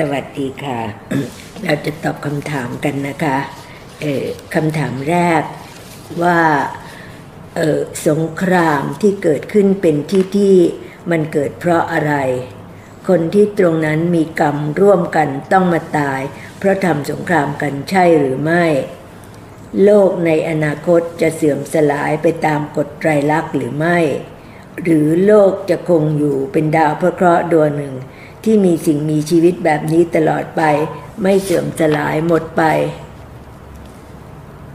สวัสดีค่ะ เราจะตอบคำถามกันนะคะเออคำถามแรกว่าเออสงครามที่เกิดขึ้นเป็นที่ที่มันเกิดเพราะอะไร คนที่ตรงนั้นมีกรรมร่วมกันต้องมาตาย เพราะทำสงครามกันใช่หรือไม่ โลกในอนาคตจะเสื่อมสลายไปตามกฎไตรลักษณ์หรือไม่ หรือโลกจะคงอยู่เป็นดาวพระเคราะห์ดวงหนึ่ง ที่มีสิ่งมีชีวิตแบบนี้ตลอดไป ไม่เสื่อมสลายหมดไป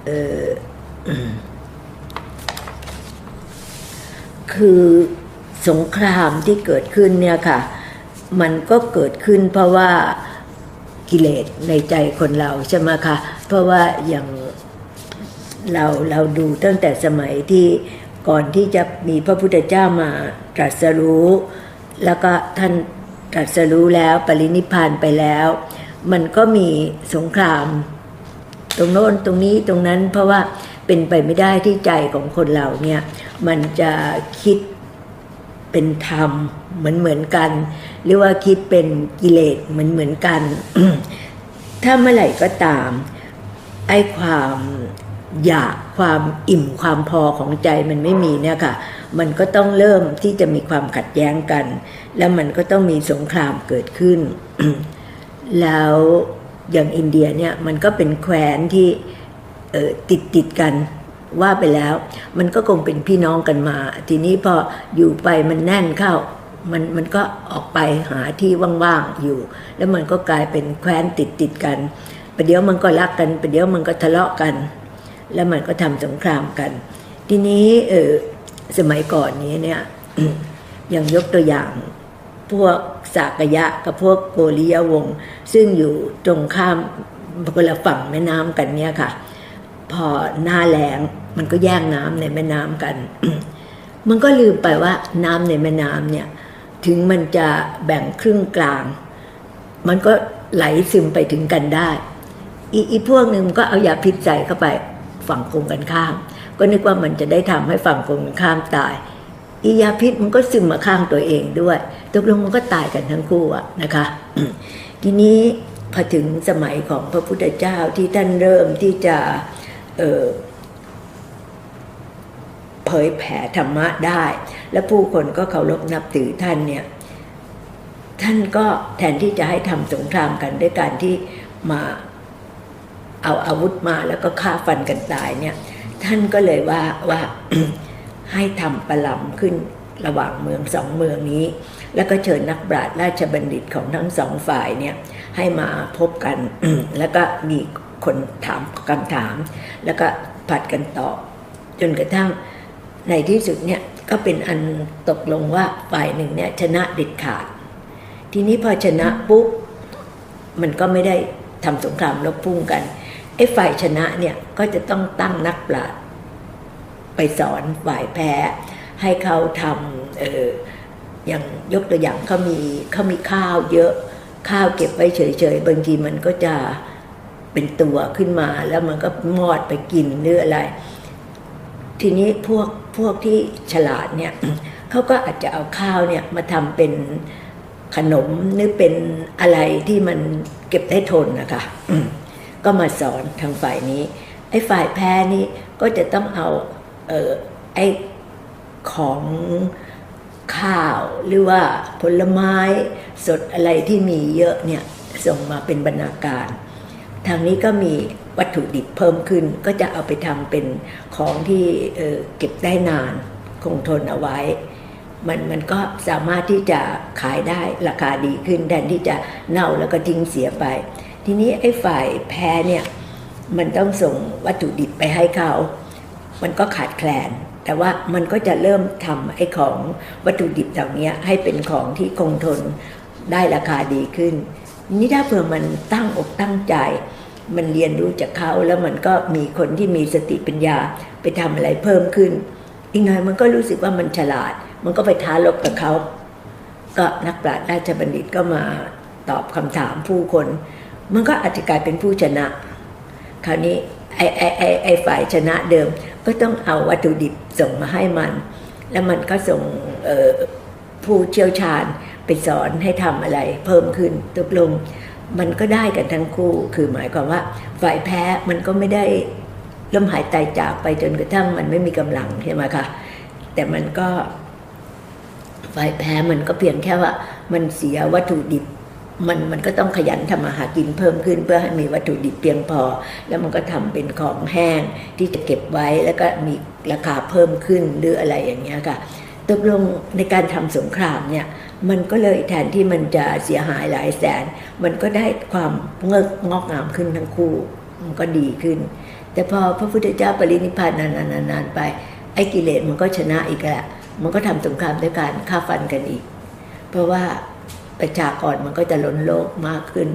เออคือสงครามที่เกิดขึ้นเนี่ยค่ะ มันก็เกิดขึ้นเพราะว่ากิเลสในใจคนเราใช่ไหมคะ เพราะว่าอย่างเราเราดูตั้งแต่สมัยที่ก่อนที่จะมีพระพุทธเจ้ามาตรัสรู้ แล้วก็ท่าน ตรัสรู้แล้วปรินิพานไปแล้ว มันก็มีสงคราม ตรงโน้นตรงนี้ตรงนั้นเพราะว่าเป็นไปไม่ได้ที่ใจของคนเราเนี่ยมันจะคิดเป็นธรรมเหมือนเหมือนกัน หรือว่าคิดเป็นกิเลสเหมือนเหมือนกัน ถ้าเมื่อไหร่ก็ตามไอ้ความอยากความอิ่มความพอของใจมันไม่มีเนี่ยค่ะ มันก็ต้องเริ่มที่จะมีความขัดแย้งกัน แล้วมันก็ต้องมีสงครามเกิดขึ้น แล้วอย่างอินเดียเนี่ยมันก็เป็นแคว้นที่ติดติดกันว่าไปแล้ว มันก็คงเป็นพี่น้องกันมา ทีนี้พออยู่ไปมันแน่นเข้ามันมันก็ออกไปหาที่ว่างๆอยู่ แล้วมันก็กลายเป็นแคว้นติดติดกันประเดี๋ยวมันก็รักกันประเดี๋ยวมันก็ทะเลาะกัน แล้วมันก็ทำสงครามกัน ทีนี้เออ สมัยก่อนนี้เนี่ยอย่างยกตัวอย่างพวกสากยะกับพวกโกริยวง ซึ่งอยู่ตรงข้ามคนละฝั่งแม่น้ำกันเนี่ยค่ะ พอหน้าแล้งมันก็แย่งน้ำในแม่น้ำกัน มันก็ลืมไปว่าน้ำในแม่น้ำเนี่ย ถึงมันจะแบ่งครึ่งกลาง มันก็ไหลซึมไปถึงกันได้ อีอพวกหนึ่งก็เอายาพิษใส่เข้าไปฝั่งตรงกันข้าม ก็นึกว่ามันจะได้ทำให้ฝั่งตรงกันข้ามตายอียาพิษมันก็ซึมมาข้างตัวเองด้วยตกลงมันก็ตายกันทั้งคู่อะนะคะทีนี้พอถึงสมัยของพระพุทธเจ้าที่ท่านเริ่มที่จะเผยแผ่ธรรมะได้ และผู้คนก็เคารพนับถือท่านเนี่ยท่านก็แทนที่จะให้ทำสงครามกันด้วยการที่มาเอาอาวุธมาแล้วก็ฆ่าฟันกันตายเนี่ย ท่านก็เลยว่าว่าให้ทำประลำขึ้นระหว่างเมืองสองเมืองนี้ แล้วก็เชิญนักปราชญ์ราชบัณฑิตของทั้งสองฝ่ายเนี่ยให้มาพบกัน แล้วก็มีคนถามคำถาม แล้วก็ผัดกันตอบจนกระทั่งในที่สุดเนี่ยก็เป็นอันตกลงว่าฝ่ายหนึ่งเนี่ยชนะเด็ดขาด ทีนี้พอชนะปุ๊บมันก็ไม่ได้ทำสงครามลบพุ่งกัน ไอ้ฝ่ายชนะเนี่ยก็จะต้องตั้งนักปราชญ์ไปสอนฝ่ายแพ้ ให้เขาทำเอออย่างยกตัวอย่างเขามีเขามีข้าวเยอะข้าวเก็บไว้เฉยๆ บางทีมันก็จะเป็นตัวขึ้นมาแล้วมันก็มอดไปกินหรืออะไร ทีนี้พวกพวกที่ฉลาดเนี่ยเขาก็อาจจะเอาข้าวเนี่ยมาทำเป็นขนมหรือเป็นอะไรที่มันเก็บได้ทนนะคะ ก็มาสอนทางฝ่ายนี้ ไอ้ฝ่ายแพ้นี่ก็จะต้องเอาเออไอ้ของข้าวหรือว่าผลไม้สดอะไรที่มีเยอะเนี่ยส่งมาเป็นบรรณาการ ทางนี้ก็มีวัตถุดิบเพิ่มขึ้นก็จะเอาไปทำเป็นของที่เเก็บได้นานคงทนเอาไว้ มันมันก็สามารถที่จะขายได้ราคาดีขึ้นแทนที่จะเน่าแล้วก็ทิ้งเสียไป ทีนี้ไอ้ฝ่ายแพ้เนี่ยมันต้องส่งวัตถุดิบไปให้เขา มันก็ขาดแคลน แต่ว่ามันก็จะเริ่มทำไอ้ของวัตถุดิบเหล่านี้ให้เป็นของที่คงทนได้ราคาดีขึ้น นี่ถ้าเผื่อมันตั้งอกตั้งใจ มันเรียนรู้จากเขาแล้วมันก็มีคนที่มีสติปัญญาไปทำอะไรเพิ่มขึ้น อีกหน่อยมันก็รู้สึกว่ามันฉลาด มันก็ไปท้าลบกับเขา ก็นักปราชญ์ราชบัณฑิตก็มาตอบคำถามผู้คน มันก็อาจจะกลายเป็นผู้ชนะ คราวนี้ไอ้ไอ้ไอ้ไอ้ฝ่ายชนะเดิมก็ต้องเอาวัตถุดิบส่งมาให้มัน แล้วมันก็ส่งผู้เชี่ยวชาญไปสอนให้ทำอะไรเพิ่มขึ้นตกลงมันก็ได้กันทั้งคู่ คือหมายความว่า ฝ่ายแพ้มันก็ไม่ได้ล้มหายตายจากไปจนกระทั่งมันไม่มีกำลังใช่ไหมคะแต่มันก็ฝ่ายแพ้มันก็เพียงแค่ว่า มันเสียวัตถุดิบ มันมันก็ต้องขยันทำมาหากินเพิ่มขึ้น เพื่อให้มีวัตถุดิบเพียงพอ แล้วมันก็ทำเป็นของแห้งที่จะเก็บไว้แล้วก็มีราคาเพิ่มขึ้นหรืออะไรอย่างเงี้ยค่ะตกลงในการทำสงครามเนี่ยมันก็เลยแทนที่มันจะเสียหายหลายแสน มันก็ได้ความเงอกงอกงามขึ้นทั้งคู่ มันก็ดีขึ้น แต่พอพระพุทธเจ้าปรินิพพานนานๆๆไปไอ้กิเลสมันก็ชนะอีกแหละมันก็ทำสงครามด้วยการฆ่าฟันกันอีก เพราะว่า ประชากรมันก็จะล้นโลกมากขึ้น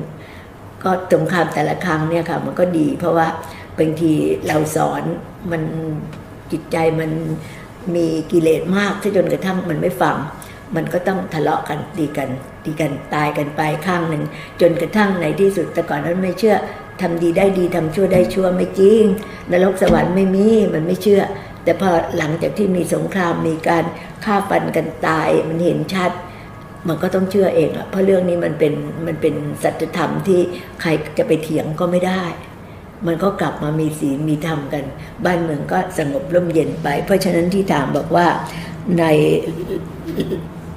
ก็สงครามแต่ละครั้งเนี่ยค่ะ มันก็ดี เพราะว่าบางทีเราสอนมันจิตใจมันมีกิเลสมากที่จนกระทั่งมันไม่ฟัง มันก็ต้องทะเลาะกันตีกันตีกันตายกันไปข้างหนึ่ง จนกระทั่งในที่สุดแต่ก่อนนั้นไม่เชื่อทำดีได้ดีทำชั่วได้ชั่วไม่จริงนรกสวรรค์ไม่มีมันไม่เชื่อ แต่พอหลังจากที่มีสงครามมีการฆ่าฟันกันตายมันเห็นชัด มันก็ต้องเชื่อเองอะเพราะเรื่องนี้มันเป็นมันเป็นสัจธรรมที่ใครจะไปเถียงก็ไม่ได้ มันก็กลับมามีศีลมีธรรมกัน บ้านเมืองก็สงบร่มเย็นไป เพราะฉะนั้นที่ถามบอกว่าใน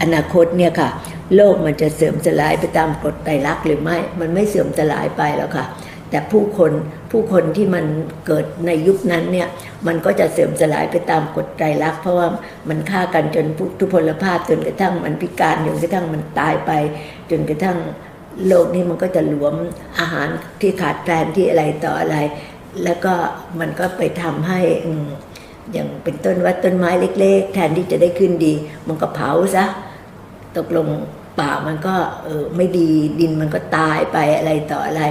อนาคตเนี่ยค่ะ โลกมันจะเสื่อมสลายไปตามกฎไตรลักษณ์หรือไม่ มันไม่เสื่อมสลายไปแล้วค่ะ แต่ผู้คนผู้คนที่มันเกิดในยุคนั้นเนี่ยมันก็จะเสื่อมสลายไปตามกฎไตรลักษณ์เพราะว่ามันฆ่ากันจนทุพพลภาพจนกระทั่งมันพิการจนกระทั่งมันตายไป จนกระทั่งโลกนี้มันก็จะหลวมอาหารที่ขาดแคลนที่อะไรต่ออะไร แล้วก็มันก็ไปทำให้อย่างเป็นต้นวัดต้นไม้เล็ก ๆ แทนที่จะได้ขึ้นดี มันก็เผาซะตกลงป่ามันก็เออไม่ดีดินมันก็ตายไปอะไรต่ออะไร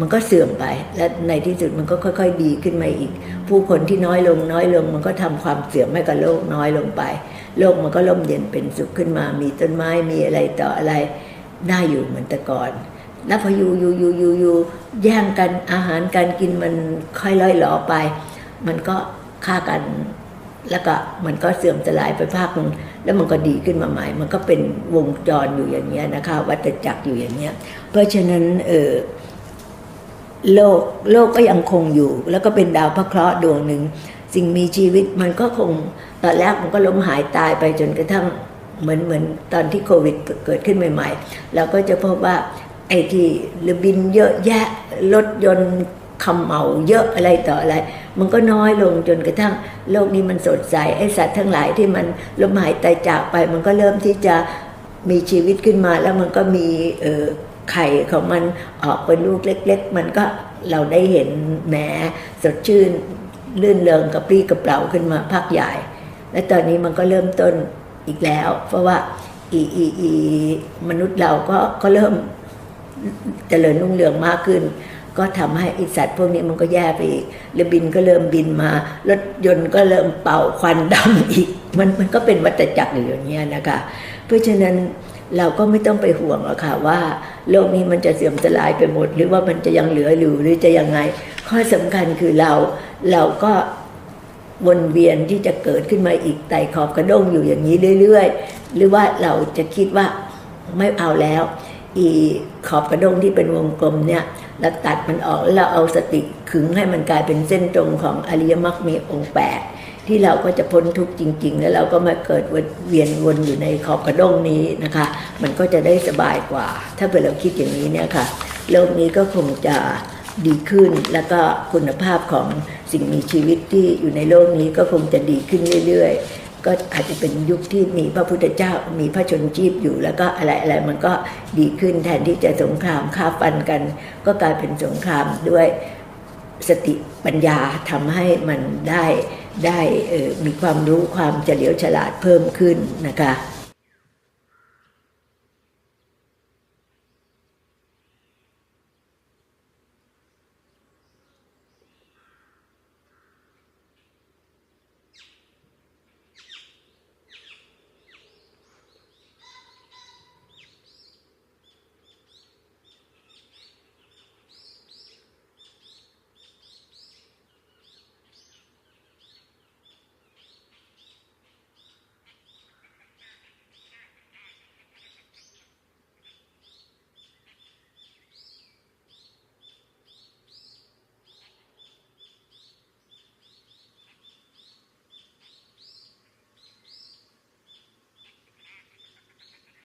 มันก็เสื่อมไป และในที่สุดมันก็ค่อย ๆ ดีขึ้นมาอีก ผู้คนที่น้อยลงน้อยลง มันก็ทำความเสื่อมให้กับโลกน้อยลงไป โลกมันก็ร่มเย็นเป็นสุขขึ้นมา มีต้นไม้มีอะไรต่ออะไรน่าอยู่เหมือนแต่ก่อนแล้วพออยู่อยู่อยู่อยู่อยู่แย่งกันอาหารการกินมันค่อยล่อยหลอไป มันก็ฆ่ากันแล้วก็มันก็เสื่อมสลายไปภาคหนึงแล้วมันก็ดีขึ้นมาใหม่ มันก็เป็นวงจรอยู่อย่างเงี้ยนะคะ วัฏจักรอยู่อย่างเงี้ย เพราะฉะนั้นเออ โลกโลกก็ยังคงอยู่ แล้วก็เป็นดาวพระเคราะห์ดวงหนึ่ง สิ่งมีชีวิตมันก็คงตอนแรกมันก็ล้มหายตายไปจนกระทั่งเหมือนเหมือนตอนที่โควิดเกิดขึ้นใหม่ๆเราก็จะพบว่าไอ้ที่เรือบินเยอะแยะรถยนต์คำเหมาเยอะอะไรต่ออะไร มันก็น้อยลงจนกระทั่งโลกนี้มันสดใสไอสัตว์ทั้งหลายที่มันล้มหายตายจากไป มันก็เริ่มที่จะมีชีวิตขึ้นมาแล้วมันก็มีเออ ไข่ของมันออกเป็นลูกเล็ก ๆ มันก็เราได้เห็นแหมสดชื่นลื่นเริงกระปรี้กระเปร่าขึ้นมาภาคใหญ่ และตอนนี้มันก็เริ่มต้นอีกแล้ว เพราะว่าอีอีอีมนุษย์เราก็ก็เริ่มเจริญรุ่งเรืองมากขึ้น ก็ทำให้ไอสัตว์พวกนี้มันก็แย่ไปอีกเรือบินก็เริ่มบินมารถยนต์ก็เริ่มเป่าควันดำอีก มันมันก็เป็นวัฏจักรอยู่อย่างเงี้ยนะคะ เพราะฉะนั้น เราก็ไม่ต้องไปห่วงหรอกค่ะว่าโลกนี้มันจะเสื่อมสลายไปหมด หรือว่ามันจะยังเหลืออยู่หรือจะยังไง ข้อสำคัญคือเราเราก็วนเวียนที่จะเกิดขึ้นมาอีกไต่ขอบกระด้งอยู่อย่างนี้เรื่อยๆ หรือว่าเราจะคิดว่าไม่เอาแล้ว อีขอบกระด้งที่เป็นวงกลมเนี่ยเราตัดมันออกแล้วเราเอาสติขึงให้มันกลายเป็นเส้นตรงของอริยมรรคมีองค์แปด ที่เราก็จะพ้นทุกข์จริง ๆ แล้วเราก็มาเกิดเวียนวนอยู่ในขอบกระด้งนี้นะคะ มันก็จะได้สบายกว่า ถ้าเกิดเราคิดอย่างนี้เนี่ยค่ะโลกนี้ก็คงจะดีขึ้นแล้วก็คุณภาพของสิ่งมีชีวิตที่อยู่ในโลกนี้ก็คงจะดีขึ้นเรื่อย ๆ ก็อาจจะเป็นยุคที่มีพระพุทธเจ้ามีพระชนชีพอยู่แล้วก็อะไรอะไรมันก็ดีขึ้นแทนที่จะสงครามฆ่าฟันกัน ก็กลายเป็นสงครามด้วย สติปัญญาทำให้มันได้ได้มีความรู้ความเฉลียวฉลาดเพิ่มขึ้นนะคะ